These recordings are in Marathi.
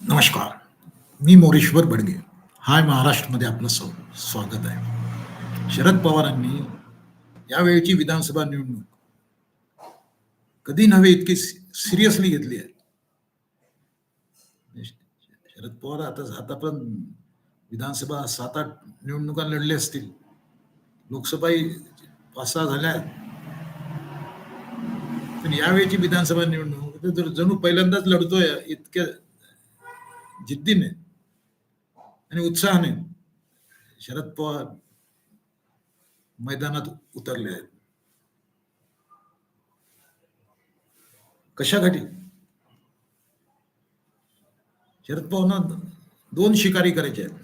नमस्कार. मी मोरेश्वर बडगे. हाय महाराष्ट्रमध्ये आपलं स्व स्वागत आहे. शरद पवारांनी यावेळीची विधानसभा निवडणूक कधी नव्हे इतकी सिरियसली घेतली आहे. शरद पवार आता आतापर्यंत विधानसभा सात आठ निवडणुका लढल्या असतील. लोकसभाही पाच सहा झाल्या आहेत. पण यावेळची विधानसभा निवडणूक तर जर जणू पहिल्यांदाच लढतोय इतक्या जिद्दीने आणि उत्साहाने शरद पवार मैदानात उतरले आहेत कशासाठी शरद पवारांना दोन शिकारी करायचे. आहेत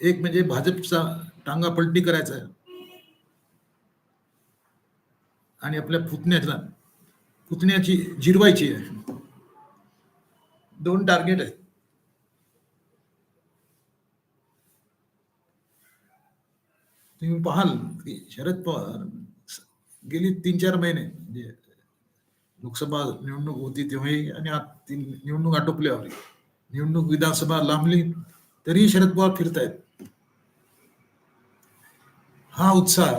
एक म्हणजे भाजपचा टांगा पलटी करायचा. आहे आणि आपल्या पुतण्याला पुतण्याची जिरवायची आहे. दोन टार्गेट आहेत. तुम्ही पाहाल की शरद पवार गेली तीन चार महिने म्हणजे लोकसभा निवडणूक होती तेव्हाही आणि निवडणूक आटोपल्यावर निवडणूक विधानसभा लांबली तरी शरद पवार फिरतायत. हा उत्साह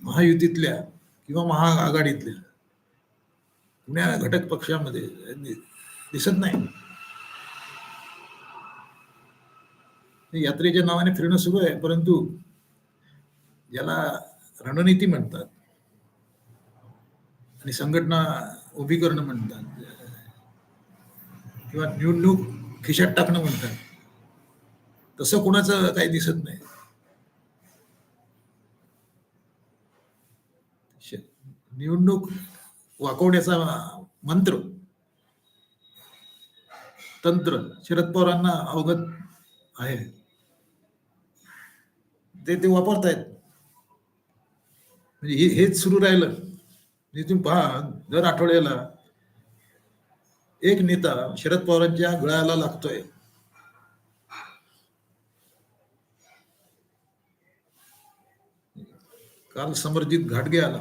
महायुतीतल्या किंवा महाआघाडीतल्या पुण्या घटक पक्षामध्ये दिसत नाही. यात्रेच्या नावाने फिरणं सुरू आहे परंतु याला रणनीती म्हणतात आणि संघटना उभी करणं म्हणतात किंवा निवडणूक खिशात टाकणं म्हणतात तसं कोणाचं काही दिसत नाही. निवडणूक वाकवण्याचा मंत्र तंत्र शरद पवारांना अवगत आहे. ते ते वापरतायत. म्हणजे हे हेच सुरू राहिलं. म्हणजे तुम्ही पहा दर आठवड्याला एक नेता शरद पवारांच्या गळ्याला लागतोय. काल समरजित घाटगे आला.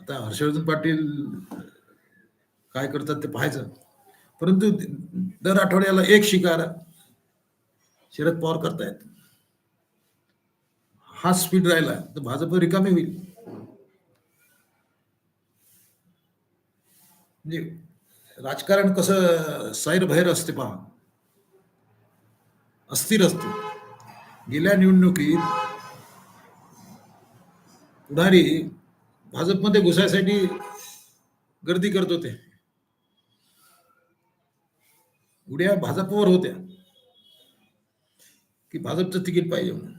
आता हर्षवर्धन पाटील काय करतात ते पाहायचं. परंतु दर आठवड्याला एक शिकार शरद पवार करतायत. हा स्पीड राहिला तर भाजप रिकामी होईल. म्हणजे राजकारण कसं सैरभैर असते पहा. अस्थिर असते. गेल्या निवडणुकीत पुढारी भाजपमध्ये घुसायसाठी गर्दी करत होते. उड्या भाजपवर होत्या. की भाजपचं तिकीट पाहिजे म्हणून.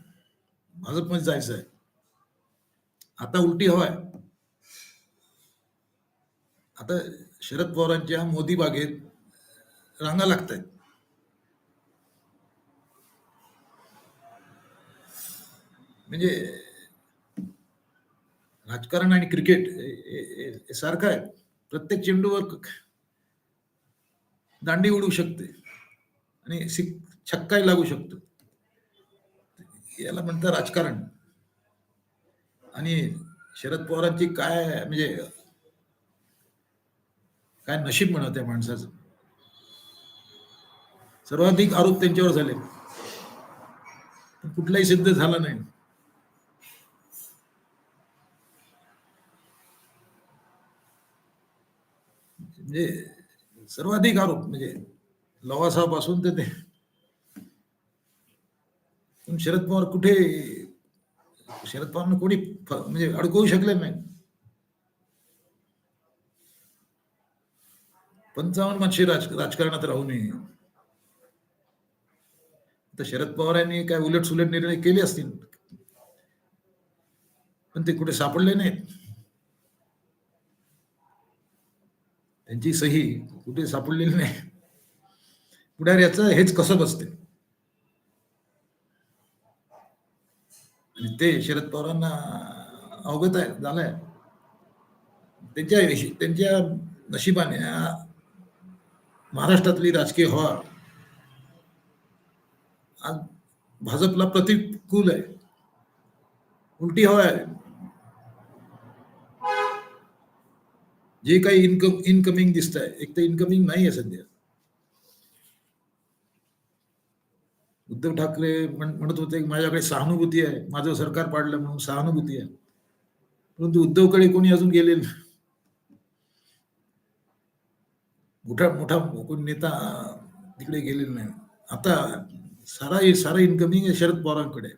भाजपमध्ये जायचं आहे. आता उलटी हवा आहे आता शरद पवारांच्या मोदी बागेत रांगा लागत आहेत म्हणजे राजकारण आणि क्रिकेट सारखं आहे. प्रत्येक चेंडूवर दांडी उडू शकते. आणि सिक छक्काही लागू शकतो. याला म्हणतात राजकारण. आणि शरद पवारांची काय म्हणजे काय नशीब म्हणत त्या माणसाचं. सर्वाधिक आरोप त्यांच्यावर झाले. कुठलाही सिद्ध झाला नाही. म्हणजे सर्वाधिक आरोप म्हणजे लवासापासून ते ते शरद पवार कुठे? शरद पवारांना कोणी म्हणजे अडकवू शकले नाही. पंचावन्न वर्षे राज राजकारणात राहू नये. तर शरद पवारांनी काय उलट सुलट निर्णय केले असतील? पण ते कुठे सापडले नाहीत. त्यांची सही कुठे सापडलेली नाही. पुढाऱ्याचं हेच कसं बसते? आणि ते शरद पवारांना अवगत आहे झालंय. त्यांच्या त्यांच्या नशिबाने महाराष्ट्रातली राजकीय हवा आज भाजपला प्रतिकूल आहे. उलटी हवा आहे. जे काही इनकम इनकमिंग दिसत आहे एक तर इनकमिंग नाही आहे सध्या. उद्धव ठाकरे म्हण- म्हणत होते की माझ्याकडे सहानुभूती आहे. माझं सरकार पाडलं म्हणून सहानुभूती आहे. परंतु उद्धवकडे कोणी अजून गेले नाही. मोठा मोठा कोणी नेता तिकडे गेलेला नाही. आता सारा सारा इन्कमिंग आहे शरद पवारांकडे.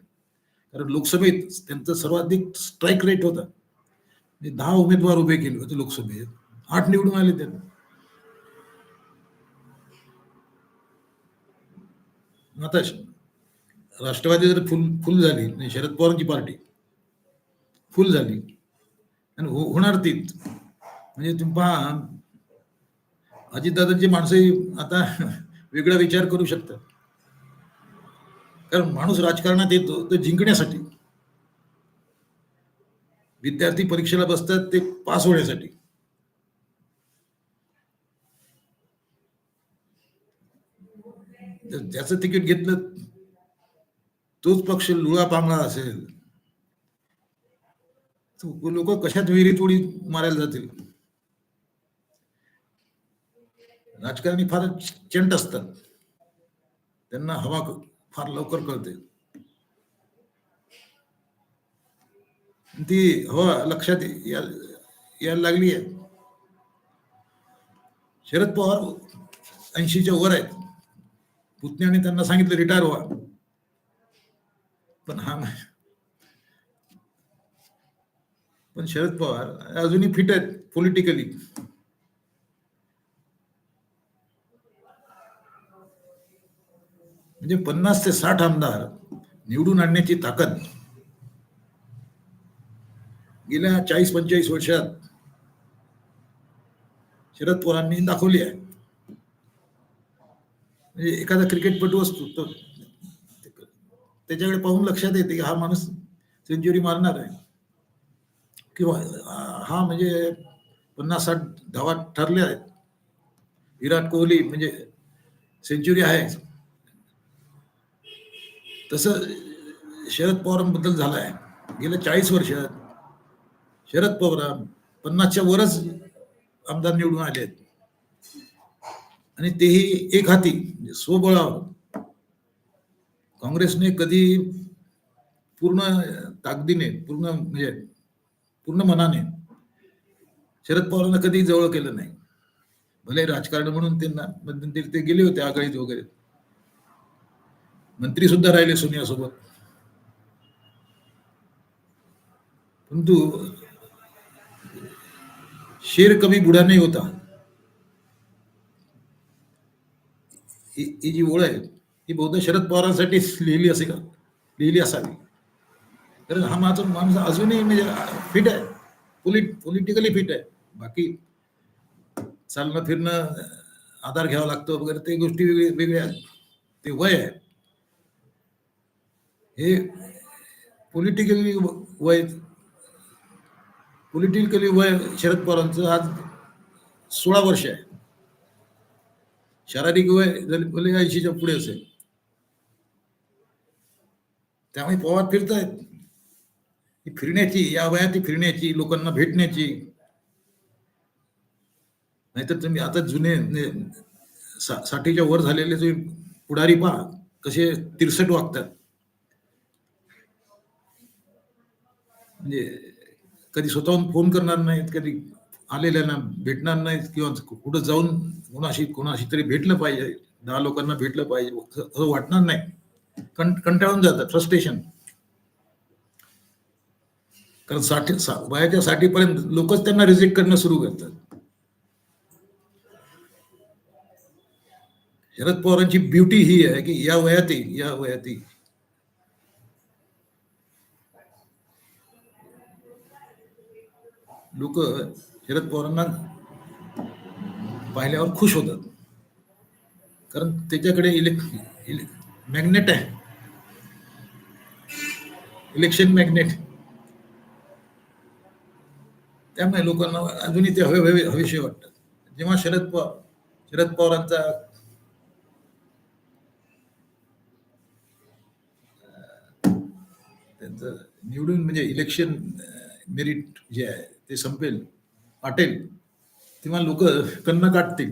कारण लोकसभेत त्यांचं सर्वाधिक स्ट्राईक रेट होता. म्हणजे दहा उमेदवार उभे केले होते लोकसभेत. आठ निवडून आले त्यांना. आता राष्ट्रवादी जर फुल फुल झाली शरद पवारांची पार्टी फुल झाली आणि हो- होणार तीच. म्हणजे तुम्ही पहा अजितदादांची माणसंही आता वेगळा विचार करू शकतात. कारण माणूस राजकारणात येतो तो जिंकण्यासाठी. विद्यार्थी परीक्षेला बसतात ते पास होण्यासाठी तर ज्याचं तिकीट घेतलं तोच पक्ष लुळा पांगळा असेल. लोक कशात विहिरीत उडी मारायला जातील? राजकारणी फार चंट असतात. त्यांना हवा फार लवकर कळते. ती हवा लक्षात यायला लागली आहे. शरद पवार ऐंशीच्या वर आहेत. पुतण्याने त्यांना सांगितलं रिटायर व्हा. पण हा पण शरद पवार अजूनही फिट आहेत पॉलिटिकली म्हणजे पन्नास ते साठ आमदार निवडून आणण्याची ताकद. गेल्या चाळीस पंचेचाळीस वर्षात शरद पवारांनी दाखवली आहे. म्हणजे एखादा क्रिकेटपटू असतो तर त्याच्याकडे पाहून लक्षात येते की हा माणूस सेंचुरी मारणार आहे. किंवा हा म्हणजे पन्नास साठ धावा ठरल्या आहेत. विराट कोहली म्हणजे सेंचुरी आहे. तसं शरद पवारांबद्दल झालं आहे गेल्या चाळीस वर्षात शरद पवार पन्नासच्या वरच आमदार निवडून आले आहेत आणि तेही एक हाती म्हणजे स्वबळावर. काँग्रेसने कधी पूर्ण ताकदीने पूर्ण म्हणजे पूर्ण मनाने शरद पवारांना कधी जवळ केलं नाही. भले राजकारण म्हणून त्यांना मध्यंतरी ते गेले होते आघाडीत वगैरे. मंत्री सुद्धा राहिले सोनिया सोबत परंतु शेर कमी बुडा नाही होता. ही ही जी ओळ आहे ही बहुधा शरद पवारांसाठीच लिहिली असे का? लिहिली असावी. कारण हा माझा माणूस अजूनही म्हणजे फिट आहे. पोलिट पॉलिटिकली फिट आहे. बाकी चालणं फिरणं आधार घ्यावा लागतो वगैरे ते गोष्टी वेगळी वेगळ्या आहेत. ते वय आहे. हे पॉलिटिकली वय पॉलिटिकली वय शरद पवारांचं आज सोळा वर्ष आहे. शारीरिक वय जरी भले ऐंशीच्या पुढे असेल. त्यामुळे पवार फिरतायत. ही फिरण्याची या वयात फिरण्याची लोकांना भेटण्याची. नाहीतर तुम्ही आता जुने सा- साठीच्या वर झालेले तुम्ही पुढारी पहा कसे तिरसट वागतात. म्हणजे कधी स्वतःहून फोन करणार नाहीत कधी आलेल्यांना भेटणार नाहीत किंवा कुठं जाऊन कोणाशी कोणाशी तरी भेटलं पाहिजे. दहा लोकांना भेटलं पाहिजे. असं वाटणार नाही. कं कंटाळून जातं फ्रस्ट्रेशन कारण साठी सा- वयाच्या साठीपर्यंत लोकच त्यांना रिजेक्ट करणं सुरू करतात. शरद पवारांची ब्युटी ही आहे की या वयातही या वयातही. लोक शरद पवारांना पाहिल्यावर खुश होतात. कारण त्याच्याकडे इलेक मॅग्नेट आहे. इलेक्शन मॅग्नेट त्यामुळे लोकांना अजूनही ते हवे हवे हवेसे वाटतात. जेव्हा शरद पवार शरद पवारांचा त्यांचं निवडून म्हणजे इलेक्शन मेरिट जे आहे ते संपेल. वाटेल तेव्हा लोक कन्न काढतील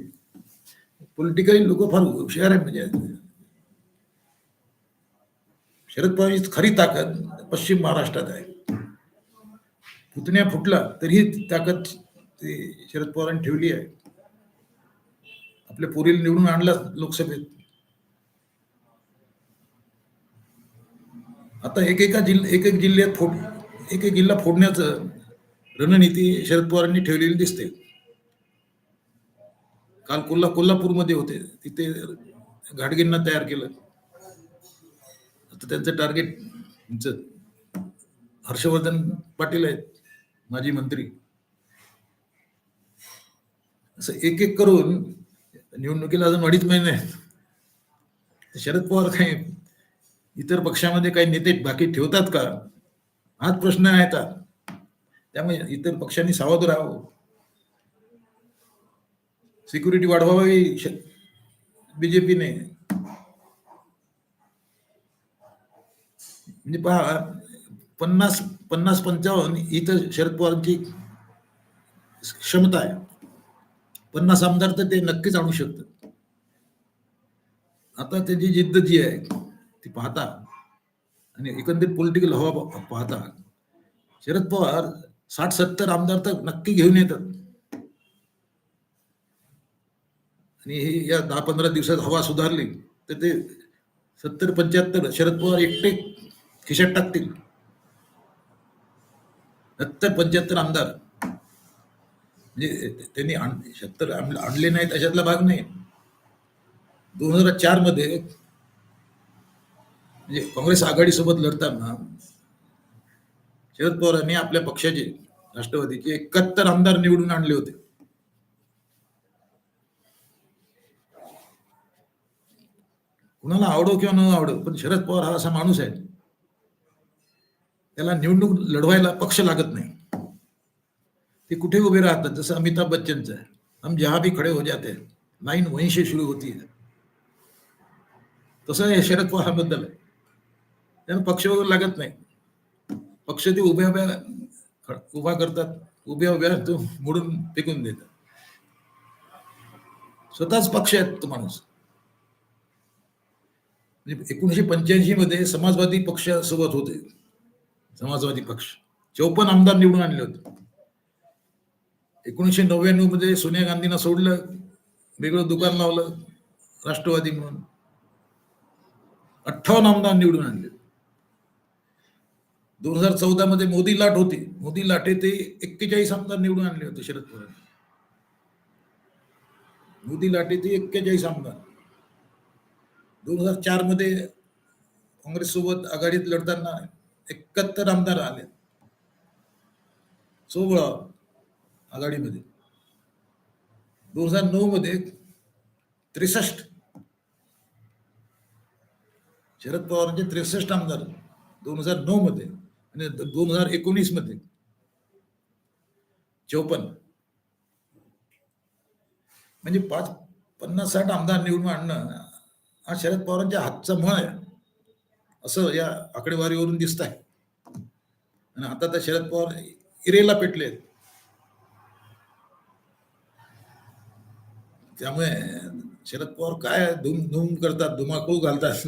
पॉलिटिकली लोक फार हुशार आहे म्हणजे. शरद पवारांची खरी ताकद पश्चिम महाराष्ट्रात आहे. पुतण्या फुटला तरीही ताकद ते शरद पवारांनी ठेवली आहे. आपल्या पोरीला निवडून आणला लोकसभेत. आता एक एका जिल्हा एक एक जिल्ह्यात फोड एक एक जिल्हा फोडण्याचं रणनीती शरद पवारांनी ठेवलेली दिसते. काल कोल्हा कोल्हापूरमध्ये होते. तिथे घाटगेंना तयार केलं. आता त्यांचं टार्गेट हर्षवर्धन पाटील आहेत माजी मंत्री. असं एक एक करून निवडणुकीला अजून अडीच महिने आहेत. शरद पवार काही इतर पक्षामध्ये काही नेते बाकी ठेवतात का? हाच प्रश्न आहे आता. त्यामुळे इतर पक्षांनी सावध राहावं. सिक्युरिटी वाढवावी बीजेपीने म्हणजे पहा पन्नास पन्नास पंचावन्न इथं शरद पवारांची क्षमता आहे. पन्नास आमदार तर ते नक्कीच आणू शकतात. आता त्याची जिद्द जी आहे ती पाहता आणि एकंदरीत पॉलिटिकल हवा पाहता. शरद पवार साठ सत्तर आमदार तर नक्की घेऊन येतात. आणि हे या दहा पंधरा दिवसात हवा सुधारली तर ते सत्तर पंच्याहत्तर शरद पवार एकटे खिशात टाकतील. सत्तर पंच्याहत्तर आमदार. म्हणजे त्यांनी सत्तर आणले नाही त्याच्यातला भाग नाही. दोन हजार चारमध्ये म्हणजे काँग्रेस आघाडीसोबत लढताना शरद पवारांनी आपल्या पक्षाचे राष्ट्रवादीचे एकाहत्तर आमदार निवडून आणले होते. कुणाला आवडो किंवा न आवडो पण शरद पवार हा असा माणूस आहे. त्याला निवडणूक लढवायला पक्ष लागत नाही. ते कुठे उभे राहतात? जसं अमिताभ बच्चनचं आहे. हम जहा भी खडे हो जाते लाईन वहीं से होती है. तसं हे शरद पवारांबद्दल आहे. त्यांना पक्ष वगैरे लागत नाही. पक्ष ते उभ्या उभ्या उभा करतात उभ्या उभ्या तो मोडून फेकून देतात. स्वतःच पक्ष आहेत तो माणूस. म्हणजे एकोणीशे पंच्याऐंशी मध्ये समाजवादी पक्षासोबत होते. समाजवादी पक्ष. चौपन्न आमदार निवडून आणले होते. एकोणीशे नव्याण्णवमध्ये सोनिया गांधींना सोडलं वेगळं दुकान लावलं राष्ट्रवादी म्हणून. अठ्ठावन्न आमदार निवडून आणले. दोन हजार चौदा मध्ये मोदी लाट होती. मोदी लाटे ते एक्केचाळीस आमदार निवडून आणले होते शरद पवार. मोदी लाटे ते एक्केचाळीस आमदार. दोन हजार चारमध्ये काँग्रेस सोबत आघाडीत लढताना एकाहत्तर आमदार आले. सोबळा आघाडीमध्ये. दोन हजार नऊ मध्ये त्रेसष्ट. शरद पवारांचे त्रेसष्ट आमदार दोन हजार नऊ मध्ये. आणि दोन हजार एकोणीसमध्ये चौपन्न. म्हणजे पाच पन्नास साठ आमदार निवडून आणणं हा शरद पवारांच्या हातचा मळ आहे. असं या आकडेवारीवरून दिसत आहे आणि आता तर शरद पवार इरेला पेटले त्यामुळे शरद पवार काय धूम धूम करतात धुमाकूळ घालतात?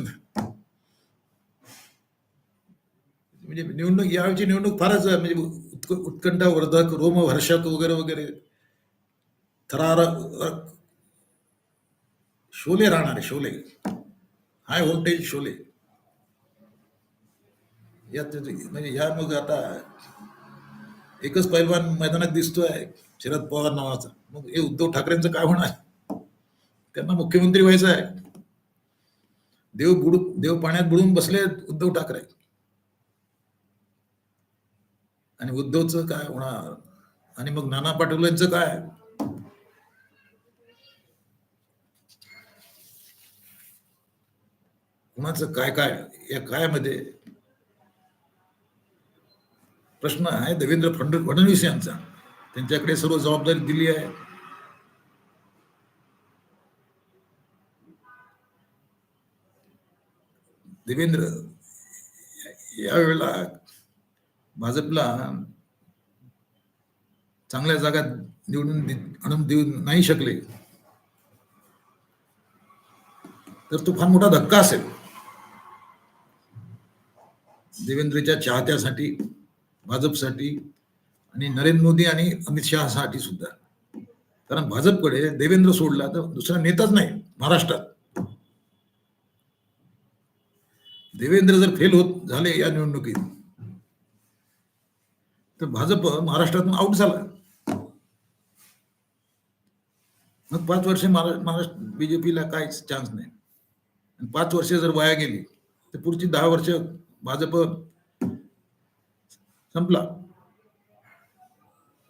म्हणजे निवडणूक यावेळची निवडणूक फारच म्हणजे उत्क रोम रोमहर्षक वगैरे वगैरे. थरार शोले राहणारे शोले. High voltage Sholay. यात म्हणजे, म्हणजे या मग आता एकच पैलवान मैदानात दिसतोय शरद पवार नावाचा. मग हे उद्धव ठाकरेंचं काय होणार? त्यांना मुख्यमंत्री व्हायचं आहे. देव बुडू देव पाण्यात बुडून बसले उद्धव ठाकरे. आणि उद्धवचं काय होणार? आणि मग नाना पाटोलेंचं काय? कुणाचं काय काय? या काय मध्ये प्रश्न आहे देवेंद्र फडण- फडणवीस यांचा. त्यांच्याकडे सर्व जबाबदारी दिली आहे. देवेंद्र यावेळेला भाजपला चांगल्या जागा निवडून आणून देऊ नाही शकले तर तो फार मोठा धक्का असेल. देवेंद्रच्या चाहत्यासाठी भाजपसाठी आणि नरेंद्र मोदी आणि अमित शहासाठी सुद्धा. कारण भाजपकडे देवेंद्र सोडला तर दुसरा नेताच नाही महाराष्ट्रात. देवेंद्र जर फेल होत झाले या निवडणुकीत तर भाजप महाराष्ट्रातून आउट झाला. मग पाच वर्ष महाराष्ट्र बीजेपीला काहीच चान्स नाही. आणि पाच वर्ष जर वाया गेली तर पुढची दहा वर्ष भाजप संपला.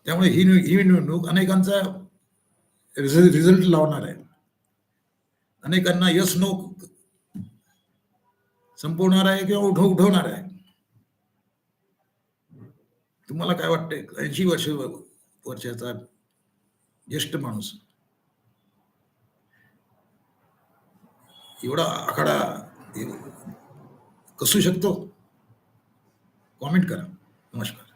त्यामुळे ही ही निवडणूक अनेकांचा रिझल्ट लावणार आहे. अनेकांना यस नो संपवणार आहे किंवा उठव उठवणार आहे. तुम्हाला काय वाटतंय? ऐंशी वर्ष वर्षाचा ज्येष्ठ माणूस. एवढा आखाडा कसू शकतो? कॉमेंट करा. नमस्कार.